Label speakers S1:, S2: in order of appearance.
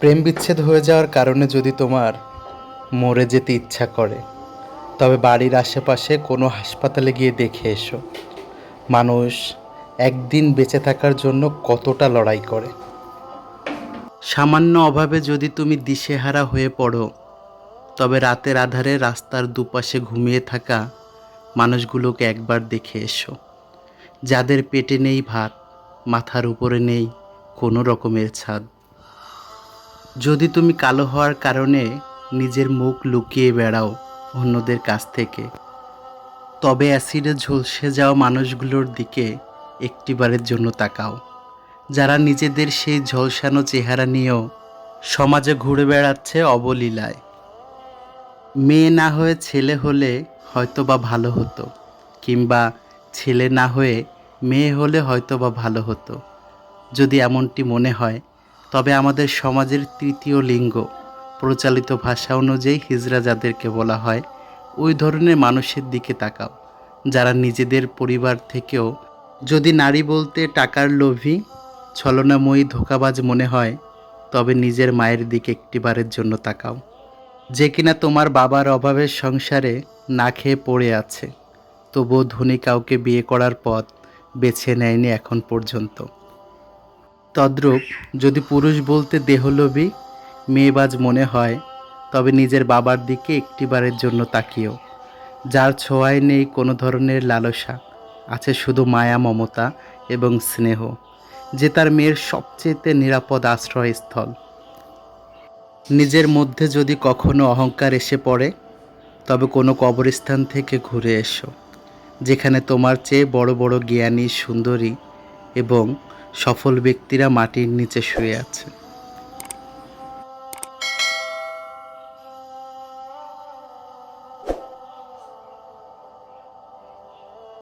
S1: প্রেম বিচ্ছেদ হয়ে যাওয়ার কারণে যদি তোমার মরে যেতে ইচ্ছা করে, তবে বাড়ির আশেপাশে কোনো হাসপাতালে গিয়ে দেখে এসো। মানুষ একদিন বেঁচে থাকার জন্য কতটা লড়াই করে। সামান্য অভাবে যদি তুমি দিশেহারা হয়ে পড়ো, তবে রাতের আধারে রাস্তার দুপাশে ঘুমিয়ে থাকা মানুষগুলোকে একবার দেখে এসো। যাদের পেটে নেই ভাত, মাথার উপরে নেই কোনো রকমের ছাদ। যদি তুমি কালো হওয়ার কারণে নিজের মুখ লুকিয়ে বেড়াও অন্যদের কাছ থেকে, তবে অ্যাসিডে ঝলসে যাওয়া মানুষগুলোর দিকে একটিবারের জন্য তাকাও। যারা নিজেদের সেই ঝলসানো চেহারা নিয়েও সমাজে ঘুরে বেড়াচ্ছে অবলীলায়। মেয়ে না হয়ে ছেলে হলে হয়তো বা ভালো হতো, কিংবা ছেলে না হয়ে মেয়ে হলে হয়তো বা ভালো হতো। যদি এমনটি মনে হয় তবে আমাদের সমাজের তৃতীয় লিঙ্গ। প্রচলিত ভাষা অনুযায়ী হিজড়া যাদেরকে বলা হয়, ওই ধরনের মানুষের দিকে তাকাও, যারা নিজেদের পরিবার থেকেও যদি নারী বলতে টাকার লোভী, ছলনাময়ী ধোকাবাজ মনে হয়, তবে নিজের মায়ের দিকে একটিবারের জন্য তাকাও। যে কিনা তোমার বাবার অভাবের সংসারে না খেয়ে পড়ে আছে, তবুও ধনী কাউকে বিয়ে করার পথ বেছে নেয়নি এখন পর্যন্ত। তদ্রূপ যদি পুরুষ বলতে দেহলোভী মেয়েবাজ মনে হয়, তবে নিজের বাবার দিকে একটিবারের জন্য তাকিও। যার ছোঁয়ায় নেই কোনো ধরনের লালসা, আছে শুধু মায়া, মমতা এবং স্নেহ, যে তার মেয়ের সবচেয়েতে নিরাপদ আশ্রয়স্থল। নিজের মধ্যে যদি কখনো অহংকার এসে পড়ে, তবে কোনো কবরস্থান থেকে ঘুরে এসো, যেখানে তোমার চেয়ে বড় বড় জ্ঞানী, সুন্দরী এবং সফল ব্যক্তিরা মাটির নিচে শুয়ে আছে।